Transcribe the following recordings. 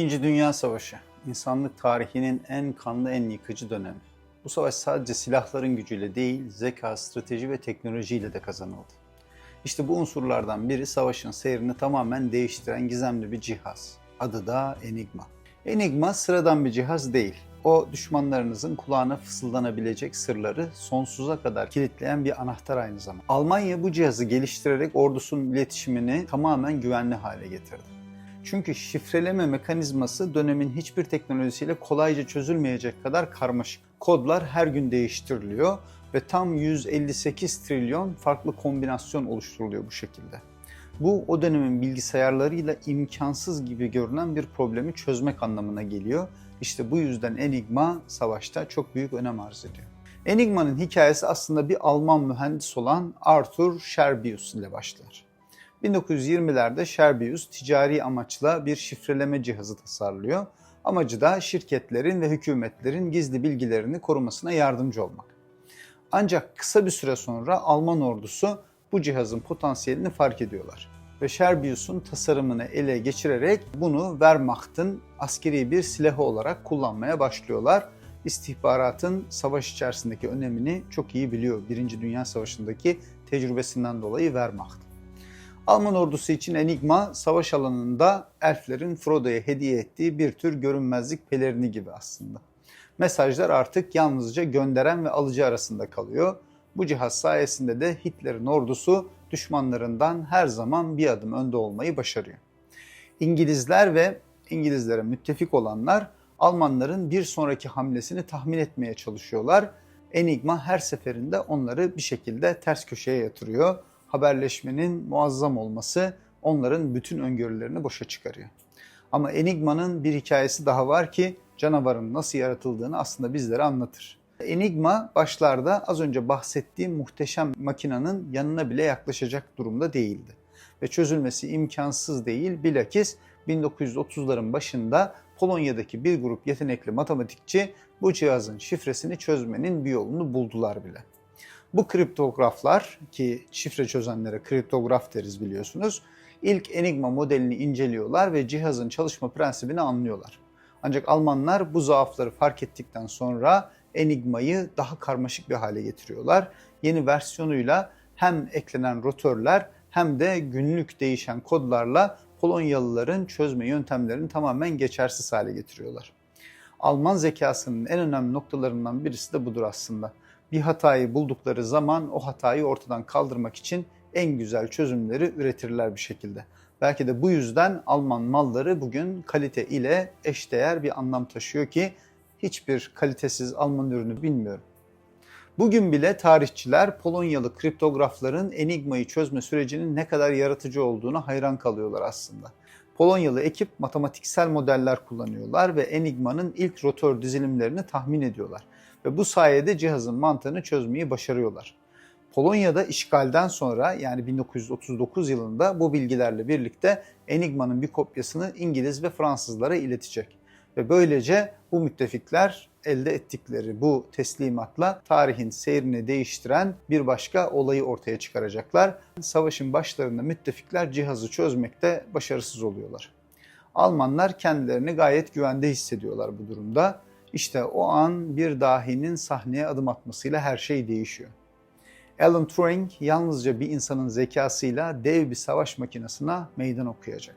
İkinci Dünya Savaşı, insanlık tarihinin en kanlı, en yıkıcı dönemi. Bu savaş sadece silahların gücüyle değil, zeka, strateji ve teknolojiyle de kazanıldı. İşte bu unsurlardan biri savaşın seyrini tamamen değiştiren gizemli bir cihaz. Adı da Enigma. Enigma sıradan bir cihaz değil. O düşmanlarınızın kulağına fısıldanabilecek sırları sonsuza kadar kilitleyen bir anahtar aynı zamanda. Almanya bu cihazı geliştirerek ordusunun iletişimini tamamen güvenli hale getirdi. Çünkü şifreleme mekanizması dönemin hiçbir teknolojisiyle kolayca çözülmeyecek kadar karmaşık. Kodlar her gün değiştiriliyor ve tam 158 trilyon farklı kombinasyon oluşturuluyor bu şekilde. Bu o dönemin bilgisayarlarıyla imkansız gibi görünen bir problemi çözmek anlamına geliyor. İşte bu yüzden Enigma savaşta çok büyük önem arz ediyor. Enigma'nın hikayesi aslında bir Alman mühendis olan Arthur Scherbius ile başlar. 1920'lerde Scherbius ticari amaçla bir şifreleme cihazı tasarlıyor. Amacı da şirketlerin ve hükümetlerin gizli bilgilerini korumasına yardımcı olmak. Ancak kısa bir süre sonra Alman ordusu bu cihazın potansiyelini fark ediyorlar. Ve Scherbius'un tasarımını ele geçirerek bunu Wehrmacht'ın askeri bir silahı olarak kullanmaya başlıyorlar. İstihbaratın savaş içerisindeki önemini çok iyi biliyor. Birinci Dünya Savaşı'ndaki tecrübesinden dolayı Wehrmacht. Alman ordusu için Enigma savaş alanında elflerin Frodo'ya hediye ettiği bir tür görünmezlik pelerini gibi aslında. Mesajlar artık yalnızca gönderen ve alıcı arasında kalıyor. Bu cihaz sayesinde de Hitler'in ordusu düşmanlarından her zaman bir adım önde olmayı başarıyor. İngilizler ve İngilizlere müttefik olanlar Almanların bir sonraki hamlesini tahmin etmeye çalışıyorlar. Enigma her seferinde onları bir şekilde ters köşeye yatırıyor haberleşmenin muazzam olması onların bütün öngörülerini boşa çıkarıyor. Ama Enigma'nın bir hikayesi daha var ki canavarın nasıl yaratıldığını aslında bizlere anlatır. Enigma başlarda az önce bahsettiğim muhteşem makinanın yanına bile yaklaşacak durumda değildi. Ve çözülmesi imkansız değil bilakis 1930'ların başında Polonya'daki bir grup yetenekli matematikçi bu cihazın şifresini çözmenin bir yolunu buldular bile. Bu kriptograflar ki şifre çözenlere kriptograf deriz biliyorsunuz. ilk Enigma modelini inceliyorlar ve cihazın çalışma prensibini anlıyorlar. Ancak Almanlar bu zaafları fark ettikten sonra Enigma'yı daha karmaşık bir hale getiriyorlar. Yeni versiyonuyla hem eklenen rotörler hem de günlük değişen kodlarla Polonyalıların çözme yöntemlerini tamamen geçersiz hale getiriyorlar. Alman zekasının en önemli noktalarından birisi de budur aslında bir hatayı buldukları zaman o hatayı ortadan kaldırmak için en güzel çözümleri üretirler bir şekilde. Belki de bu yüzden Alman malları bugün kalite ile eşdeğer bir anlam taşıyor ki hiçbir kalitesiz Alman ürünü bilmiyorum. Bugün bile tarihçiler Polonyalı kriptografların Enigma'yı çözme sürecinin ne kadar yaratıcı olduğuna hayran kalıyorlar aslında. Polonyalı ekip matematiksel modeller kullanıyorlar ve Enigma'nın ilk rotör dizilimlerini tahmin ediyorlar ve bu sayede cihazın mantığını çözmeyi başarıyorlar. Polonya'da işgalden sonra yani 1939 yılında bu bilgilerle birlikte Enigma'nın bir kopyasını İngiliz ve Fransızlara iletecek. Ve böylece bu müttefikler elde ettikleri bu teslimatla tarihin seyrini değiştiren bir başka olayı ortaya çıkaracaklar. Savaşın başlarında müttefikler cihazı çözmekte başarısız oluyorlar. Almanlar kendilerini gayet güvende hissediyorlar bu durumda işte o an bir dahinin sahneye adım atmasıyla her şey değişiyor. Alan Turing yalnızca bir insanın zekasıyla dev bir savaş makinesine meydan okuyacak.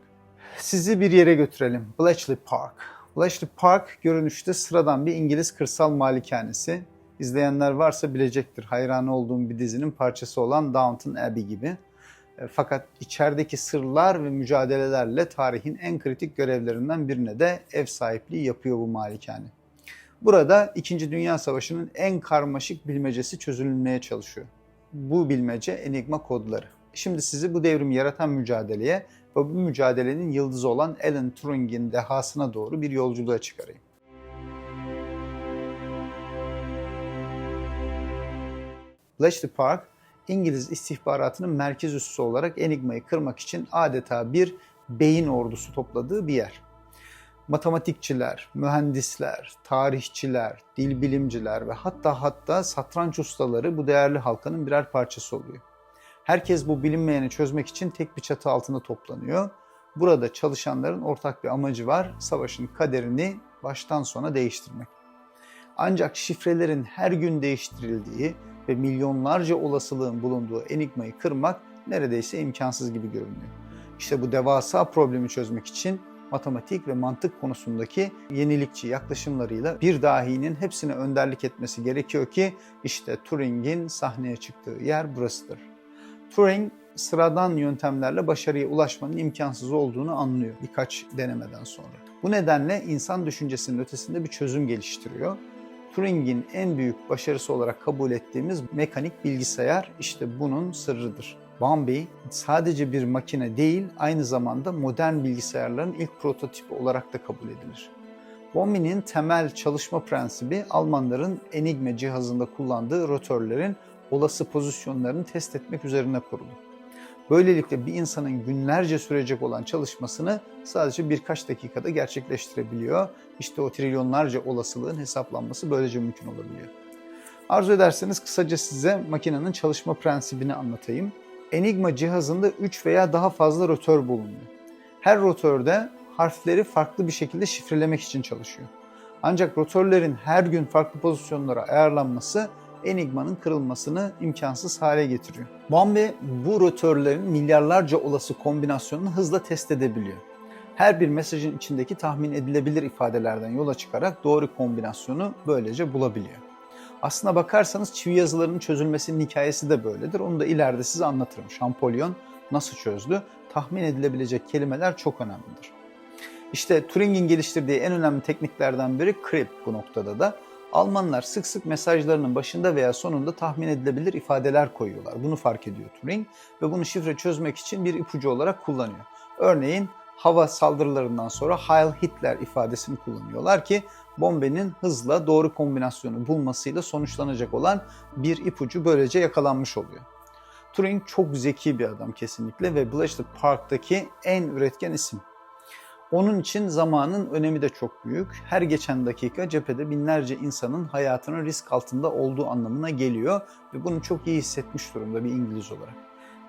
Sizi bir yere götürelim. Bletchley Park. Bletchley Park görünüşte sıradan bir İngiliz kırsal malikanesi. İzleyenler varsa bilecektir. Hayranı olduğum bir dizinin parçası olan Downton Abbey gibi. E, fakat içerideki sırlar ve mücadelelerle tarihin en kritik görevlerinden birine de ev sahipliği yapıyor bu malikane. Burada İkinci Dünya Savaşı'nın en karmaşık bilmecesi çözülmeye çalışıyor. Bu bilmece Enigma kodları. Şimdi sizi bu devrimi yaratan mücadeleye ve bu mücadelenin yıldızı olan Alan Turing'in dehasına doğru bir yolculuğa çıkarayım. Bletchley Park, İngiliz istihbaratının merkez üssü olarak Enigma'yı kırmak için adeta bir beyin ordusu topladığı bir yer. Matematikçiler, mühendisler, tarihçiler, dil bilimciler ve hatta hatta satranç ustaları bu değerli halkanın birer parçası oluyor. Herkes bu bilinmeyeni çözmek için tek bir çatı altında toplanıyor. Burada çalışanların ortak bir amacı var, savaşın kaderini baştan sona değiştirmek. Ancak şifrelerin her gün değiştirildiği ve milyonlarca olasılığın bulunduğu enigmayı kırmak neredeyse imkansız gibi görünüyor. İşte bu devasa problemi çözmek için matematik ve mantık konusundaki yenilikçi yaklaşımlarıyla bir dahinin hepsine önderlik etmesi gerekiyor ki işte Turing'in sahneye çıktığı yer burasıdır. Turing sıradan yöntemlerle başarıya ulaşmanın imkansız olduğunu anlıyor birkaç denemeden sonra. Bu nedenle insan düşüncesinin ötesinde bir çözüm geliştiriyor. Turing'in en büyük başarısı olarak kabul ettiğimiz mekanik bilgisayar işte bunun sırrıdır. Bambi sadece bir makine değil, aynı zamanda modern bilgisayarların ilk prototipi olarak da kabul edilir. Bambi'nin temel çalışma prensibi Almanların Enigma cihazında kullandığı rotörlerin olası pozisyonlarını test etmek üzerine kurulu. Böylelikle bir insanın günlerce sürecek olan çalışmasını sadece birkaç dakikada gerçekleştirebiliyor. İşte o trilyonlarca olasılığın hesaplanması böylece mümkün olabiliyor. Arzu ederseniz kısaca size makinenin çalışma prensibini anlatayım. Enigma cihazında 3 veya daha fazla rotör bulunuyor. Her rotörde harfleri farklı bir şekilde şifrelemek için çalışıyor. Ancak rotörlerin her gün farklı pozisyonlara ayarlanması Enigma'nın kırılmasını imkansız hale getiriyor. Bambi bu rotörlerin milyarlarca olası kombinasyonunu hızla test edebiliyor. Her bir mesajın içindeki tahmin edilebilir ifadelerden yola çıkarak doğru kombinasyonu böylece bulabiliyor. Aslına bakarsanız çivi yazılarının çözülmesinin hikayesi de böyledir. Onu da ileride size anlatırım. Şampolyon nasıl çözdü? Tahmin edilebilecek kelimeler çok önemlidir. İşte Turing'in geliştirdiği en önemli tekniklerden biri crypt bu noktada da. Almanlar sık sık mesajlarının başında veya sonunda tahmin edilebilir ifadeler koyuyorlar. Bunu fark ediyor Turing ve bunu şifre çözmek için bir ipucu olarak kullanıyor. Örneğin hava saldırılarından sonra Heil Hitler ifadesini kullanıyorlar ki bombenin hızla doğru kombinasyonu bulmasıyla sonuçlanacak olan bir ipucu böylece yakalanmış oluyor. Turing çok zeki bir adam kesinlikle ve Bletchley Park'taki en üretken isim. Onun için zamanın önemi de çok büyük. Her geçen dakika cephede binlerce insanın hayatının risk altında olduğu anlamına geliyor ve bunu çok iyi hissetmiş durumda bir İngiliz olarak.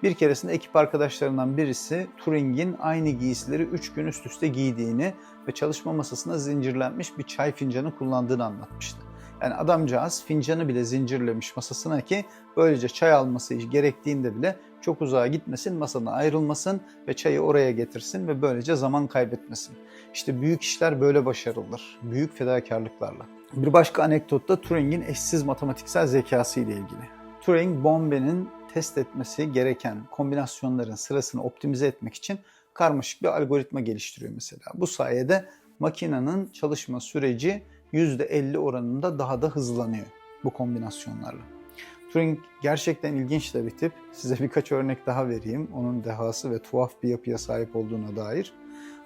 Bir keresinde ekip arkadaşlarından birisi Turing'in aynı giysileri 3 gün üst üste giydiğini ve çalışma masasına zincirlenmiş bir çay fincanı kullandığını anlatmıştı. Yani adamcağız fincanı bile zincirlemiş masasına ki böylece çay alması gerektiğinde bile çok uzağa gitmesin, masadan ayrılmasın ve çayı oraya getirsin ve böylece zaman kaybetmesin. İşte büyük işler böyle başarılır. Büyük fedakarlıklarla. Bir başka anekdotta Turing'in eşsiz matematiksel zekası ile ilgili. Turing bombenin test etmesi gereken kombinasyonların sırasını optimize etmek için karmaşık bir algoritma geliştiriyor mesela. Bu sayede makinenin çalışma süreci %50 oranında daha da hızlanıyor bu kombinasyonlarla. Turing gerçekten ilginç de bir tip. Size birkaç örnek daha vereyim. Onun dehası ve tuhaf bir yapıya sahip olduğuna dair.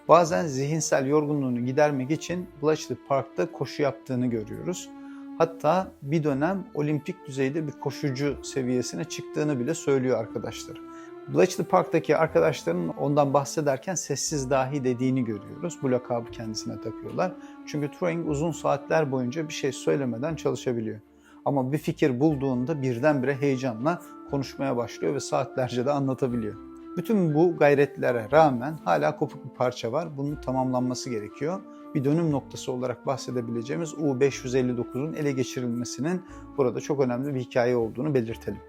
Bazen zihinsel yorgunluğunu gidermek için Bletchley Park'ta koşu yaptığını görüyoruz. Hatta bir dönem olimpik düzeyde bir koşucu seviyesine çıktığını bile söylüyor arkadaşlar. Bletchley Park'taki arkadaşların ondan bahsederken sessiz dahi dediğini görüyoruz. Bu lakabı kendisine takıyorlar. Çünkü Turing uzun saatler boyunca bir şey söylemeden çalışabiliyor. Ama bir fikir bulduğunda birdenbire heyecanla konuşmaya başlıyor ve saatlerce de anlatabiliyor. Bütün bu gayretlere rağmen hala kopuk bir parça var. Bunun tamamlanması gerekiyor. Bir dönüm noktası olarak bahsedebileceğimiz U-559'un ele geçirilmesinin burada çok önemli bir hikaye olduğunu belirtelim.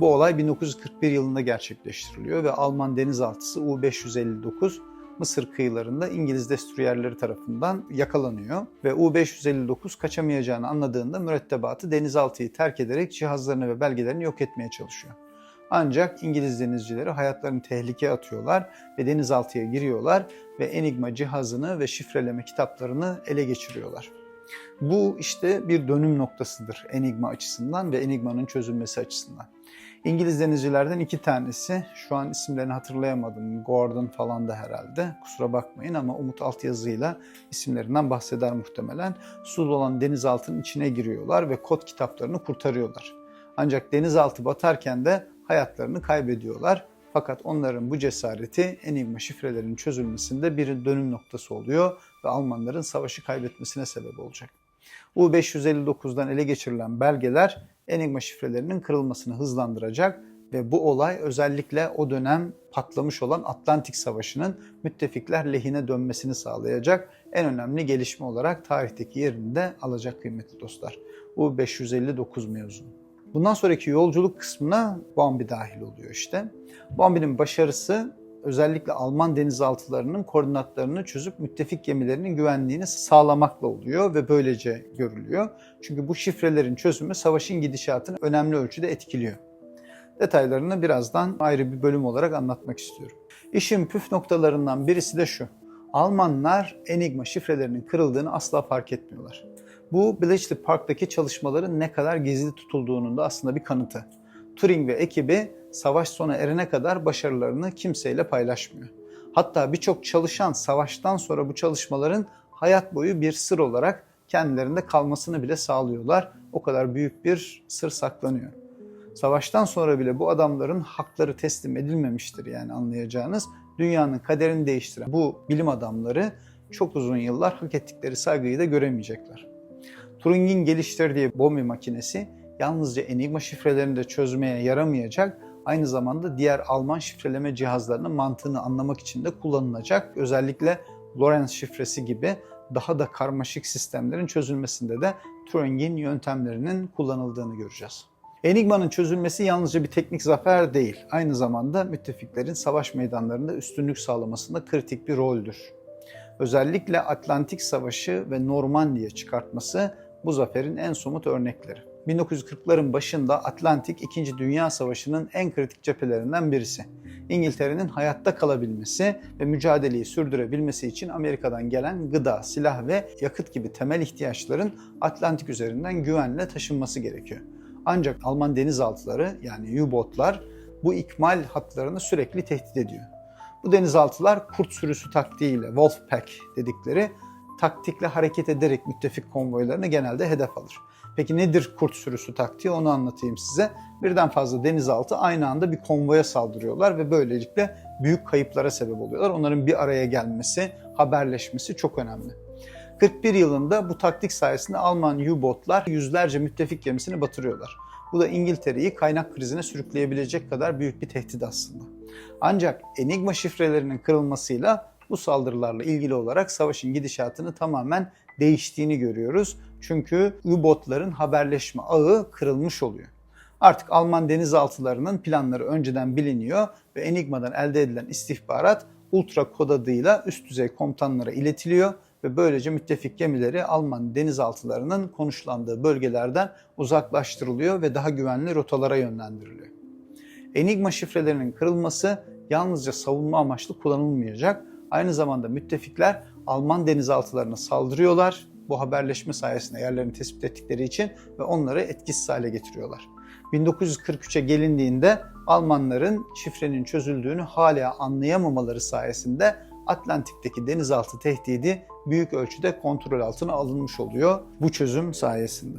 Bu olay 1941 yılında gerçekleştiriliyor ve Alman denizaltısı U-559 Mısır kıyılarında İngiliz destroyerleri tarafından yakalanıyor ve U-559 kaçamayacağını anladığında mürettebatı denizaltıyı terk ederek cihazlarını ve belgelerini yok etmeye çalışıyor. Ancak İngiliz denizcileri hayatlarını tehlikeye atıyorlar ve denizaltıya giriyorlar ve Enigma cihazını ve şifreleme kitaplarını ele geçiriyorlar. Bu işte bir dönüm noktasıdır Enigma açısından ve Enigma'nın çözülmesi açısından. İngiliz denizcilerden iki tanesi, şu an isimlerini hatırlayamadım, Gordon falan da herhalde, kusura bakmayın ama Umut altyazıyla isimlerinden bahseder muhtemelen. Su dolan denizaltının içine giriyorlar ve kod kitaplarını kurtarıyorlar. Ancak denizaltı batarken de hayatlarını kaybediyorlar. Fakat onların bu cesareti Enigma şifrelerinin çözülmesinde bir dönüm noktası oluyor ve Almanların savaşı kaybetmesine sebep olacak. U-559'dan ele geçirilen belgeler Enigma şifrelerinin kırılmasını hızlandıracak ve bu olay özellikle o dönem patlamış olan Atlantik Savaşı'nın müttefikler lehine dönmesini sağlayacak en önemli gelişme olarak tarihteki yerini de alacak kıymetli dostlar. U-559 mevzunu. Bundan sonraki yolculuk kısmına Bombi dahil oluyor işte. Bombi'nin başarısı özellikle Alman denizaltılarının koordinatlarını çözüp müttefik gemilerinin güvenliğini sağlamakla oluyor ve böylece görülüyor. Çünkü bu şifrelerin çözümü savaşın gidişatını önemli ölçüde etkiliyor. Detaylarını birazdan ayrı bir bölüm olarak anlatmak istiyorum. İşin püf noktalarından birisi de şu. Almanlar Enigma şifrelerinin kırıldığını asla fark etmiyorlar. Bu Bletchley Park'taki çalışmaların ne kadar gizli tutulduğunun da aslında bir kanıtı. Turing ve ekibi savaş sona erene kadar başarılarını kimseyle paylaşmıyor. Hatta birçok çalışan savaştan sonra bu çalışmaların hayat boyu bir sır olarak kendilerinde kalmasını bile sağlıyorlar. O kadar büyük bir sır saklanıyor. Savaştan sonra bile bu adamların hakları teslim edilmemiştir yani anlayacağınız. Dünyanın kaderini değiştiren bu bilim adamları çok uzun yıllar hak ettikleri saygıyı da göremeyecekler. Turing'in geliştirdiği Bombi makinesi yalnızca Enigma şifrelerini de çözmeye yaramayacak, aynı zamanda diğer Alman şifreleme cihazlarının mantığını anlamak için de kullanılacak. Özellikle Lorenz şifresi gibi daha da karmaşık sistemlerin çözülmesinde de Turing'in yöntemlerinin kullanıldığını göreceğiz. Enigma'nın çözülmesi yalnızca bir teknik zafer değil, aynı zamanda müttefiklerin savaş meydanlarında üstünlük sağlamasında kritik bir roldür. Özellikle Atlantik Savaşı ve Normandiya çıkartması bu zaferin en somut örnekleri. 1940'ların başında Atlantik 2. Dünya Savaşı'nın en kritik cephelerinden birisi. İngiltere'nin hayatta kalabilmesi ve mücadeleyi sürdürebilmesi için Amerika'dan gelen gıda, silah ve yakıt gibi temel ihtiyaçların Atlantik üzerinden güvenle taşınması gerekiyor. Ancak Alman denizaltıları yani U-boatlar bu ikmal hatlarını sürekli tehdit ediyor. Bu denizaltılar kurt sürüsü taktiğiyle Wolfpack dedikleri taktikle hareket ederek müttefik konvoylarını genelde hedef alır. Peki nedir kurt sürüsü taktiği onu anlatayım size. Birden fazla denizaltı aynı anda bir konvoya saldırıyorlar ve böylelikle büyük kayıplara sebep oluyorlar. Onların bir araya gelmesi, haberleşmesi çok önemli. 41 yılında bu taktik sayesinde Alman U-boatlar yüzlerce müttefik gemisini batırıyorlar. Bu da İngiltere'yi kaynak krizine sürükleyebilecek kadar büyük bir tehdit aslında. Ancak Enigma şifrelerinin kırılmasıyla bu saldırılarla ilgili olarak savaşın gidişatını tamamen değiştiğini görüyoruz. Çünkü U-botların haberleşme ağı kırılmış oluyor. Artık Alman denizaltılarının planları önceden biliniyor ve Enigma'dan elde edilen istihbarat ultra kod adıyla üst düzey komutanlara iletiliyor ve böylece müttefik gemileri Alman denizaltılarının konuşlandığı bölgelerden uzaklaştırılıyor ve daha güvenli rotalara yönlendiriliyor. Enigma şifrelerinin kırılması yalnızca savunma amaçlı kullanılmayacak. Aynı zamanda müttefikler Alman denizaltılarına saldırıyorlar. Bu haberleşme sayesinde yerlerini tespit ettikleri için ve onları etkisiz hale getiriyorlar. 1943'e gelindiğinde Almanların şifrenin çözüldüğünü hala anlayamamaları sayesinde Atlantik'teki denizaltı tehdidi büyük ölçüde kontrol altına alınmış oluyor bu çözüm sayesinde.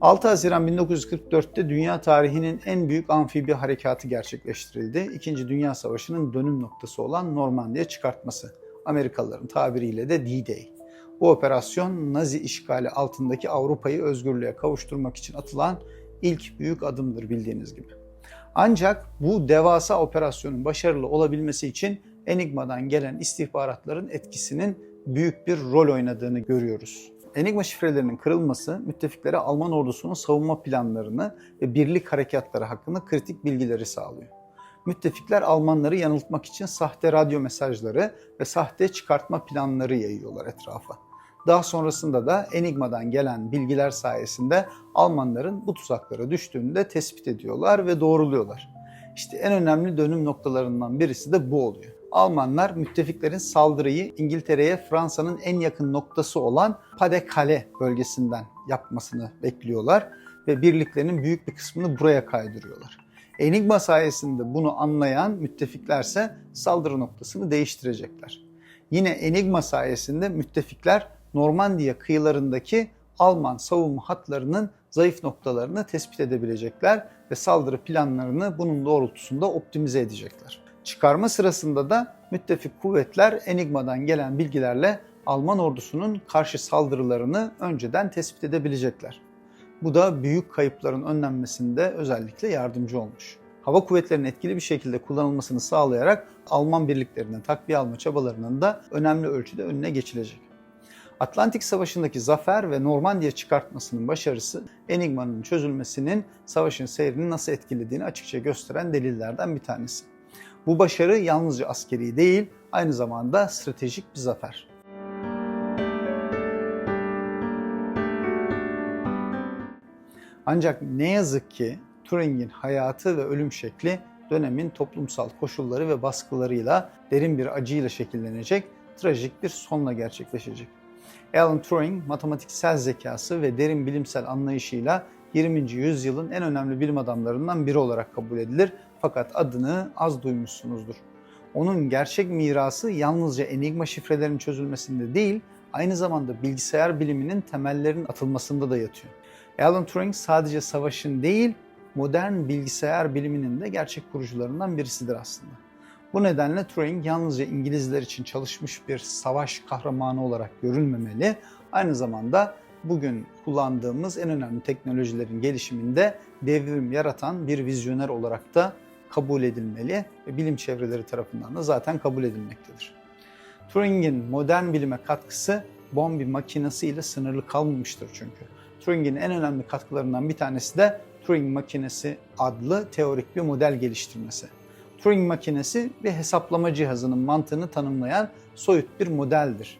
6 Haziran 1944'te dünya tarihinin en büyük amfibi harekatı gerçekleştirildi. İkinci Dünya Savaşı'nın dönüm noktası olan Normandiya çıkartması. Amerikalıların tabiriyle de D-Day. Bu operasyon Nazi işgali altındaki Avrupa'yı özgürlüğe kavuşturmak için atılan ilk büyük adımdır bildiğiniz gibi. Ancak bu devasa operasyonun başarılı olabilmesi için Enigma'dan gelen istihbaratların etkisinin büyük bir rol oynadığını görüyoruz. Enigma şifrelerinin kırılması müttefiklere Alman ordusunun savunma planlarını ve birlik harekatları hakkında kritik bilgileri sağlıyor. Müttefikler Almanları yanıltmak için sahte radyo mesajları ve sahte çıkartma planları yayıyorlar etrafa. Daha sonrasında da Enigma'dan gelen bilgiler sayesinde Almanların bu tuzaklara düştüğünü de tespit ediyorlar ve doğruluyorlar. İşte en önemli dönüm noktalarından birisi de bu oluyor. Almanlar müttefiklerin saldırıyı İngiltere'ye Fransa'nın en yakın noktası olan Pas-de-Calais bölgesinden yapmasını bekliyorlar. ve birliklerinin büyük bir kısmını buraya kaydırıyorlar. Enigma sayesinde bunu anlayan müttefiklerse saldırı noktasını değiştirecekler. Yine Enigma sayesinde müttefikler Normandiya kıyılarındaki Alman savunma hatlarının zayıf noktalarını tespit edebilecekler ve saldırı planlarını bunun doğrultusunda optimize edecekler. Çıkarma sırasında da müttefik kuvvetler Enigma'dan gelen bilgilerle Alman ordusunun karşı saldırılarını önceden tespit edebilecekler. Bu da büyük kayıpların önlenmesinde özellikle yardımcı olmuş. Hava kuvvetlerinin etkili bir şekilde kullanılmasını sağlayarak Alman birliklerinden takviye alma çabalarının da önemli ölçüde önüne geçilecek. Atlantik Savaşı'ndaki zafer ve Normandiya çıkartmasının başarısı Enigma'nın çözülmesinin savaşın seyrini nasıl etkilediğini açıkça gösteren delillerden bir tanesi. Bu başarı yalnızca askeri değil, aynı zamanda stratejik bir zafer. Ancak ne yazık ki Turing'in hayatı ve ölüm şekli dönemin toplumsal koşulları ve baskılarıyla derin bir acıyla şekillenecek, trajik bir sonla gerçekleşecek. Alan Turing matematiksel zekası ve derin bilimsel anlayışıyla 20. yüzyılın en önemli bilim adamlarından biri olarak kabul edilir fakat adını az duymuşsunuzdur. Onun gerçek mirası yalnızca enigma şifrelerinin çözülmesinde değil, aynı zamanda bilgisayar biliminin temellerinin atılmasında da yatıyor. Alan Turing sadece savaşın değil, modern bilgisayar biliminin de gerçek kurucularından birisidir aslında. Bu nedenle Turing yalnızca İngilizler için çalışmış bir savaş kahramanı olarak görülmemeli, aynı zamanda bugün kullandığımız en önemli teknolojilerin gelişiminde devrim yaratan bir vizyoner olarak da kabul edilmeli ve bilim çevreleri tarafından da zaten kabul edilmektedir. Turing'in modern bilime katkısı bombi makinesi ile sınırlı kalmamıştır çünkü. Turing'in en önemli katkılarından bir tanesi de Turing makinesi adlı teorik bir model geliştirmesi. Turing makinesi bir hesaplama cihazının mantığını tanımlayan soyut bir modeldir.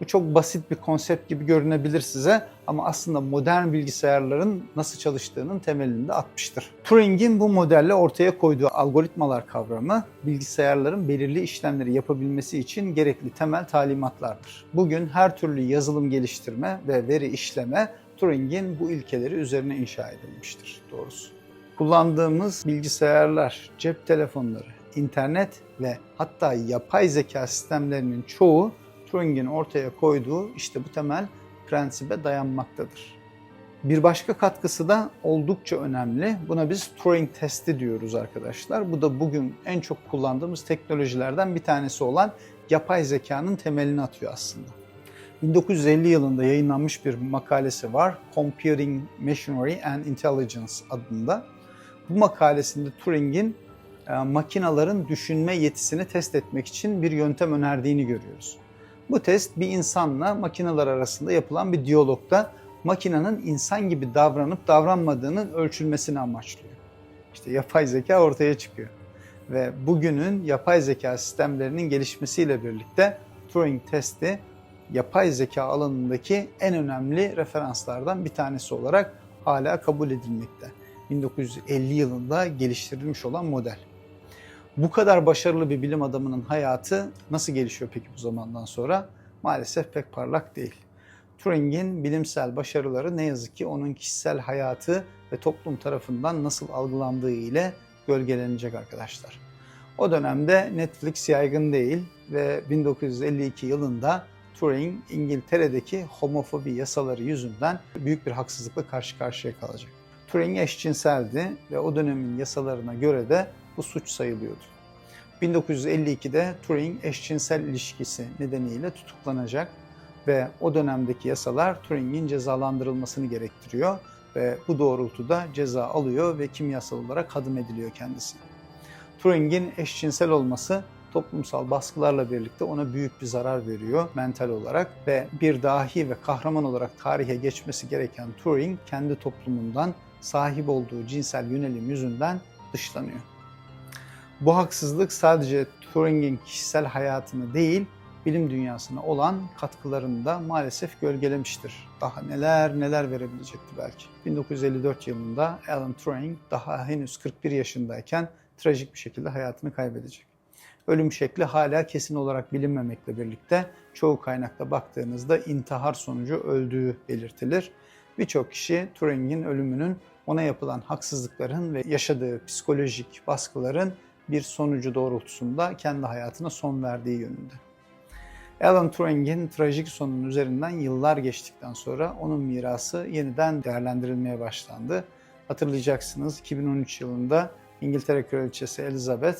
Bu çok basit bir konsept gibi görünebilir size ama aslında modern bilgisayarların nasıl çalıştığının temelini de atmıştır. Turing'in bu modelle ortaya koyduğu algoritmalar kavramı bilgisayarların belirli işlemleri yapabilmesi için gerekli temel talimatlardır. Bugün her türlü yazılım geliştirme ve veri işleme Turing'in bu ilkeleri üzerine inşa edilmiştir doğrusu. Kullandığımız bilgisayarlar, cep telefonları, internet ve hatta yapay zeka sistemlerinin çoğu Turing'in ortaya koyduğu işte bu temel prensibe dayanmaktadır. Bir başka katkısı da oldukça önemli. Buna biz Turing testi diyoruz arkadaşlar. Bu da bugün en çok kullandığımız teknolojilerden bir tanesi olan yapay zekanın temelini atıyor aslında. 1950 yılında yayınlanmış bir makalesi var. Computing Machinery and Intelligence adında. Bu makalesinde Turing'in e, makinaların düşünme yetisini test etmek için bir yöntem önerdiğini görüyoruz. Bu test bir insanla makineler arasında yapılan bir diyalogda makinenin insan gibi davranıp davranmadığının ölçülmesini amaçlıyor. İşte yapay zeka ortaya çıkıyor. Ve bugünün yapay zeka sistemlerinin gelişmesiyle birlikte Turing testi yapay zeka alanındaki en önemli referanslardan bir tanesi olarak hala kabul edilmekte. 1950 yılında geliştirilmiş olan model. Bu kadar başarılı bir bilim adamının hayatı nasıl gelişiyor peki bu zamandan sonra? Maalesef pek parlak değil. Turing'in bilimsel başarıları ne yazık ki onun kişisel hayatı ve toplum tarafından nasıl algılandığı ile gölgelenecek arkadaşlar. O dönemde Netflix yaygın değil ve 1952 yılında Turing İngiltere'deki homofobi yasaları yüzünden büyük bir haksızlıkla karşı karşıya kalacak. Turing eşcinseldi ve o dönemin yasalarına göre de bu suç sayılıyordu. 1952'de Turing eşcinsel ilişkisi nedeniyle tutuklanacak ve o dönemdeki yasalar Turing'in cezalandırılmasını gerektiriyor ve bu doğrultuda ceza alıyor ve kimyasal olarak hadım ediliyor kendisi. Turing'in eşcinsel olması toplumsal baskılarla birlikte ona büyük bir zarar veriyor mental olarak ve bir dahi ve kahraman olarak tarihe geçmesi gereken Turing kendi toplumundan sahip olduğu cinsel yönelim yüzünden dışlanıyor. Bu haksızlık sadece Turing'in kişisel hayatını değil, bilim dünyasına olan katkılarını da maalesef gölgelemiştir. Daha neler neler verebilecekti belki. 1954 yılında Alan Turing daha henüz 41 yaşındayken trajik bir şekilde hayatını kaybedecek. Ölüm şekli hala kesin olarak bilinmemekle birlikte çoğu kaynakta baktığınızda intihar sonucu öldüğü belirtilir Birçok kişi Turing'in ölümünün ona yapılan haksızlıkların ve yaşadığı psikolojik baskıların bir sonucu doğrultusunda kendi hayatına son verdiği yönünde. Alan Turing'in trajik sonunun üzerinden yıllar geçtikten sonra onun mirası yeniden değerlendirilmeye başlandı. Hatırlayacaksınız 2013 yılında İngiltere Kraliçesi Elizabeth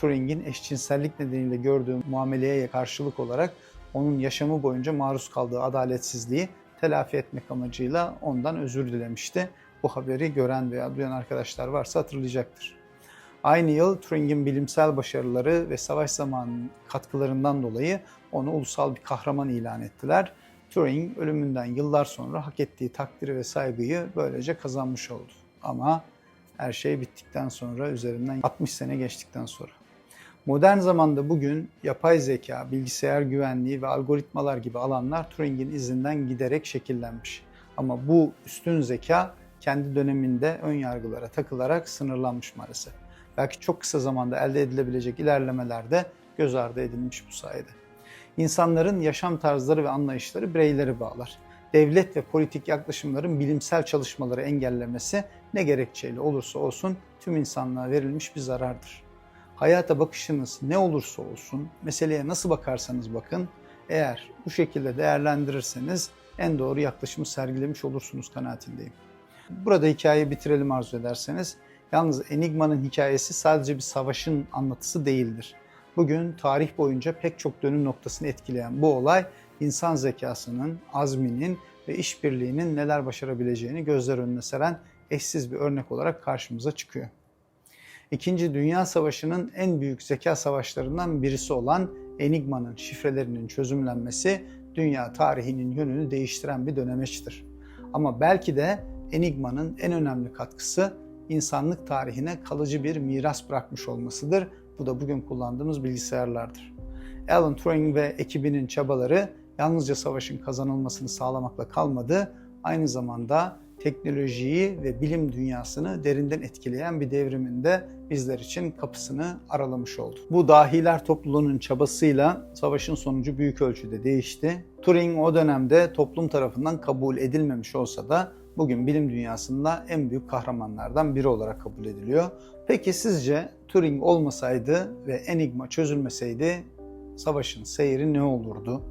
Turing'in eşcinsellik nedeniyle gördüğü muameleye karşılık olarak onun yaşamı boyunca maruz kaldığı adaletsizliği telafi etmek amacıyla ondan özür dilemişti. Bu haberi gören veya duyan arkadaşlar varsa hatırlayacaktır. Aynı yıl Turing'in bilimsel başarıları ve savaş zamanı katkılarından dolayı onu ulusal bir kahraman ilan ettiler. Turing ölümünden yıllar sonra hak ettiği takdiri ve saygıyı böylece kazanmış oldu. Ama her şey bittikten sonra üzerinden 60 sene geçtikten sonra. Modern zamanda bugün yapay zeka, bilgisayar güvenliği ve algoritmalar gibi alanlar Turing'in izinden giderek şekillenmiş. Ama bu üstün zeka kendi döneminde ön yargılara takılarak sınırlanmış maalesef. Belki çok kısa zamanda elde edilebilecek ilerlemeler de göz ardı edilmiş bu sayede. İnsanların yaşam tarzları ve anlayışları bireyleri bağlar. Devlet ve politik yaklaşımların bilimsel çalışmaları engellemesi ne gerekçeyle olursa olsun tüm insanlığa verilmiş bir zarardır. Hayata bakışınız ne olursa olsun, meseleye nasıl bakarsanız bakın, eğer bu şekilde değerlendirirseniz en doğru yaklaşımı sergilemiş olursunuz kanaatindeyim. Burada hikayeyi bitirelim arzu ederseniz. Yalnız Enigma'nın hikayesi sadece bir savaşın anlatısı değildir. Bugün tarih boyunca pek çok dönüm noktasını etkileyen bu olay insan zekasının, azminin ve işbirliğinin neler başarabileceğini gözler önüne seren eşsiz bir örnek olarak karşımıza çıkıyor. İkinci Dünya Savaşı'nın en büyük zeka savaşlarından birisi olan Enigma'nın şifrelerinin çözümlenmesi dünya tarihinin yönünü değiştiren bir dönemeçtir. Ama belki de Enigma'nın en önemli katkısı insanlık tarihine kalıcı bir miras bırakmış olmasıdır. Bu da bugün kullandığımız bilgisayarlardır. Alan Turing ve ekibinin çabaları yalnızca savaşın kazanılmasını sağlamakla kalmadı, aynı zamanda teknolojiyi ve bilim dünyasını derinden etkileyen bir devriminde bizler için kapısını aralamış oldu. Bu dahiler topluluğunun çabasıyla savaşın sonucu büyük ölçüde değişti. Turing o dönemde toplum tarafından kabul edilmemiş olsa da bugün bilim dünyasında en büyük kahramanlardan biri olarak kabul ediliyor. Peki sizce Turing olmasaydı ve Enigma çözülmeseydi savaşın seyri ne olurdu?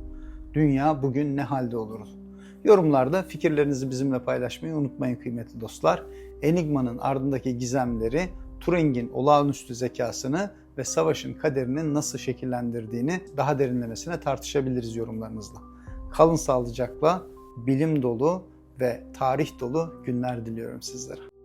Dünya bugün ne halde olurdu? Yorumlarda fikirlerinizi bizimle paylaşmayı unutmayın kıymetli dostlar. Enigma'nın ardındaki gizemleri, Turing'in olağanüstü zekasını ve savaşın kaderini nasıl şekillendirdiğini daha derinlemesine tartışabiliriz yorumlarınızla. Kalın sağlıcakla, bilim dolu ve tarih dolu günler diliyorum sizlere.